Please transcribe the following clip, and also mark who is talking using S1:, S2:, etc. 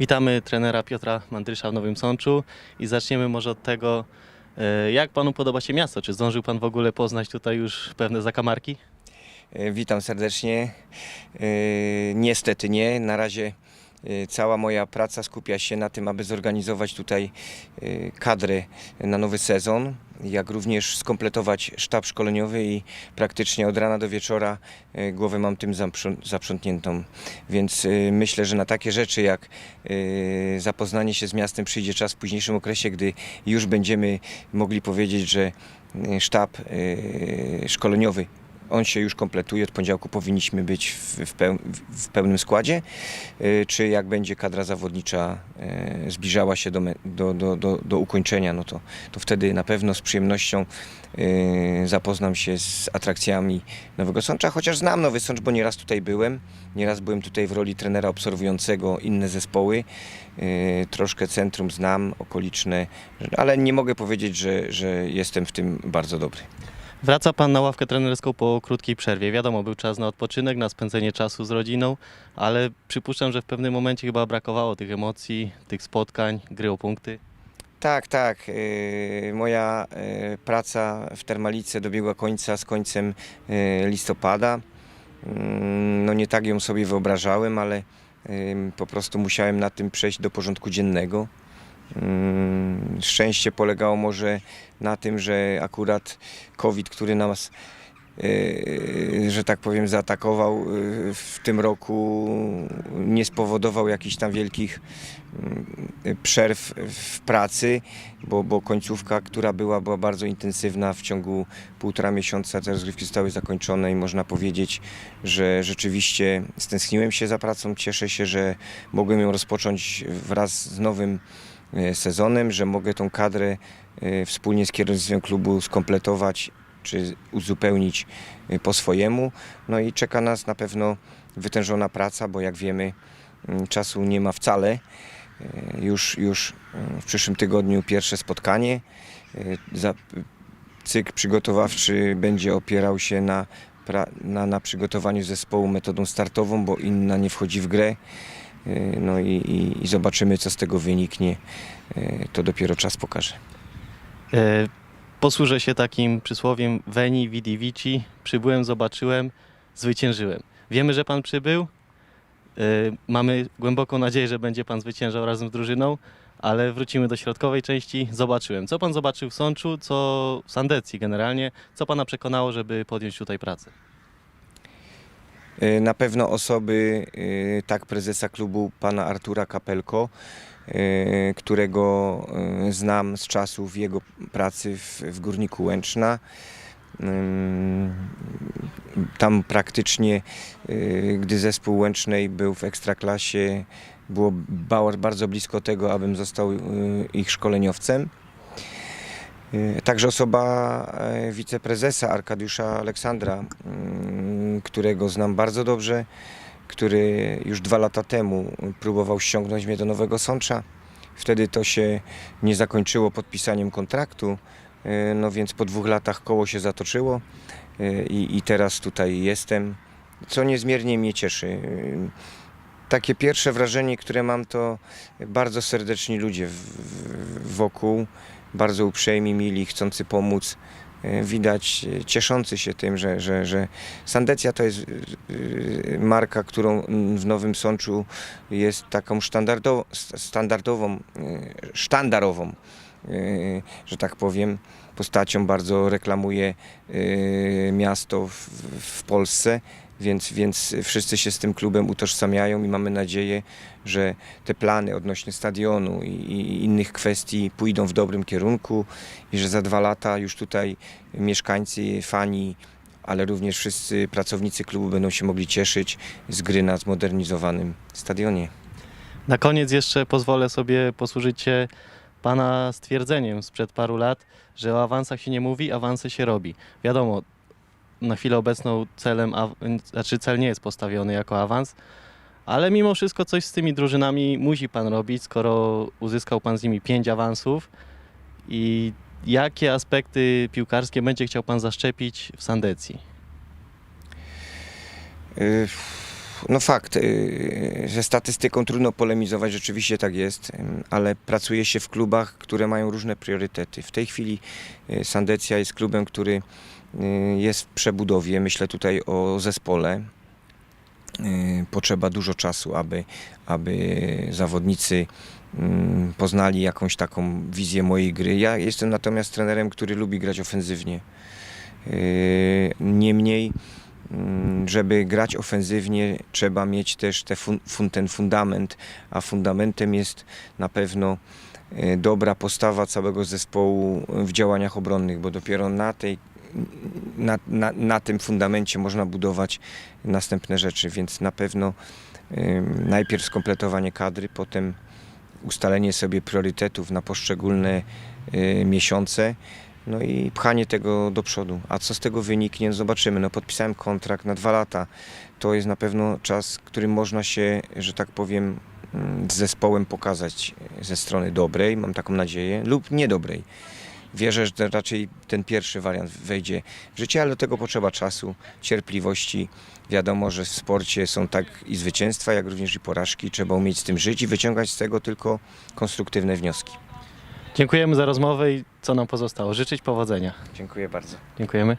S1: Witamy trenera Piotra Mandrysza w Nowym Sączu i zaczniemy może od tego, e, jak panu podoba się miasto? Czy zdążył pan w ogóle poznać tutaj już pewne zakamarki?
S2: E, Witam serdecznie. E, Niestety nie. Na razie cała moja praca skupia się na tym, aby zorganizować tutaj e, kadrę na nowy sezon, jak również skompletować sztab szkoleniowy i praktycznie od rana do wieczora e, głowę mam tym zaprząt- zaprzątniętą. Więc myślę, że na takie rzeczy jak zapoznanie się z miastem przyjdzie czas w późniejszym okresie, gdy już będziemy mogli powiedzieć, że sztab szkoleniowy on się już kompletuje, od poniedziałku powinniśmy być w, peł, w pełnym składzie, y, czy jak będzie kadra zawodnicza y, zbliżała się do, do, do, do, do ukończenia, no to, to wtedy na pewno z przyjemnością y, zapoznam się z atrakcjami Nowego Sącza, chociaż znam Nowy Sącz, bo nieraz tutaj byłem, nieraz byłem tutaj w roli trenera obserwującego inne zespoły, troszkę centrum znam, okoliczne, ale nie mogę powiedzieć, że, że jestem w tym bardzo dobry.
S1: Wraca pan na ławkę trenerską po krótkiej przerwie. Wiadomo, był czas na odpoczynek, na spędzenie czasu z rodziną, ale przypuszczam, że w pewnym momencie chyba brakowało tych emocji, tych spotkań, gry o punkty.
S2: Tak, tak. Yy, Moja yy, praca w Termalice dobiegła końca z końcem yy, listopada. Mm, No nie tak ją sobie wyobrażałem, ale po prostu musiałem na tym przejść do porządku dziennego. Mm, Szczęście polegało może na tym, że akurat COVID, który nas, yy, że tak powiem, zaatakował yy, w tym roku, nie spowodował jakichś tam wielkich mm, przerw w pracy, bo, bo końcówka, która była, była bardzo intensywna w ciągu półtora miesiąca, te rozgrywki zostały zakończone i można powiedzieć, że rzeczywiście stęskniłem się za pracą. Cieszę się, że mogłem ją rozpocząć wraz z nowym e, sezonem, że mogę tą kadrę e, wspólnie z kierownictwem klubu skompletować czy uzupełnić e, po swojemu. No i czeka nas na pewno wytężona praca, bo jak wiemy, mm, czasu nie ma wcale. E, Już, już e, w przyszłym tygodniu pierwsze spotkanie. E, cykl przygotowawczy będzie opierał się na, na, na przygotowaniu zespołu metodą startową, bo inna nie wchodzi w grę. E, No i, i, i zobaczymy, co z tego wyniknie. E, To dopiero czas pokaże.
S1: E, Posłużę się takim przysłowiem Veni vidi vici. Przybyłem, zobaczyłem, zwyciężyłem. Wiemy, że pan przybył. Mamy głęboką nadzieję, że będzie pan zwyciężał razem z drużyną, ale wrócimy do środkowej części. Zobaczyłem. Co pan zobaczył w Sączu, co w Sandecji generalnie? Co pana przekonało, żeby podjąć tutaj pracę?
S2: E, Na pewno osoby, e, tak prezesa klubu, pana Artura Kapelko, e, którego znam z czasów jego pracy w, w Górniku Łęczna. Tam praktycznie, gdy zespół Łęcznej był w Ekstraklasie, było ba- bardzo blisko tego, abym został ich szkoleniowcem. Także osoba wiceprezesa Arkadiusza Aleksandra, którego znam bardzo dobrze, który już dwa lata temu próbował ściągnąć mnie do Nowego Sącza. Wtedy to się nie zakończyło podpisaniem kontraktu, e, no więc po dwóch latach koło się zatoczyło e, i, i teraz tutaj jestem, co niezmiernie mnie cieszy. E, Takie pierwsze wrażenie, które mam, to bardzo serdeczni ludzie w, w, wokół bardzo uprzejmi, mili, chcący pomóc. E, Widać e, cieszący się tym, że, że, że Sandecja to jest e, marka, którą w Nowym Sączu jest taką standardow, standardową, e, sztandarową, że tak powiem, postacią. Bardzo reklamuje miasto w, w Polsce. Więc, więc wszyscy się z tym klubem utożsamiają i mamy nadzieję, że te plany odnośnie stadionu i, i innych kwestii pójdą w dobrym kierunku i że za dwa lata już tutaj mieszkańcy, fani, ale również wszyscy pracownicy klubu będą się mogli cieszyć z gry na zmodernizowanym stadionie.
S1: Na koniec jeszcze pozwolę sobie posłużyć się Pana stwierdzeniem sprzed paru lat, że o awansach się nie mówi, awanse się robi. Wiadomo, na chwilę obecną celem, znaczy cel nie jest postawiony jako awans, ale mimo wszystko coś z tymi drużynami musi Pan robić, skoro uzyskał Pan z nimi pięć awansów i jakie aspekty piłkarskie będzie chciał Pan zaszczepić w Sandecji?
S2: Y, No fakt, y, ze statystyką trudno polemizować, rzeczywiście tak jest, ym, ale pracuje się w klubach, które mają różne priorytety. W tej chwili Sandecja jest klubem, który jest w przebudowie. Myślę tutaj o zespole. Y, Potrzeba dużo czasu, aby, aby zawodnicy ym, poznali jakąś taką wizję mojej gry. Ja jestem natomiast trenerem, który lubi grać ofensywnie. Y, Niemniej Mm, żeby grać ofensywnie, trzeba mieć też te fun, fun, ten fundament, a fundamentem jest na pewno dobra postawa całego zespołu w działaniach obronnych, bo dopiero na, tej, na, na, na tym fundamencie można budować następne rzeczy, więc na pewno najpierw skompletowanie kadry, potem ustalenie sobie priorytetów na poszczególne e, miesiące, no i pchanie tego do przodu. A co z tego wyniknie, no zobaczymy. No podpisałem kontrakt na dwa lata. To jest na pewno czas, którym można się, że tak powiem, mm, z zespołem pokazać ze strony dobrej, mam taką nadzieję, lub niedobrej. Wierzę, że to raczej ten pierwszy wariant wejdzie w życie, ale do tego potrzeba czasu, cierpliwości. Wiadomo, że w sporcie są tak i zwycięstwa, jak również i porażki. Trzeba umieć z tym żyć i wyciągać z tego tylko konstruktywne wnioski.
S1: Dziękujemy za rozmowę i co nam pozostało? Życzyć powodzenia.
S2: Dziękuję bardzo.
S1: Dziękujemy.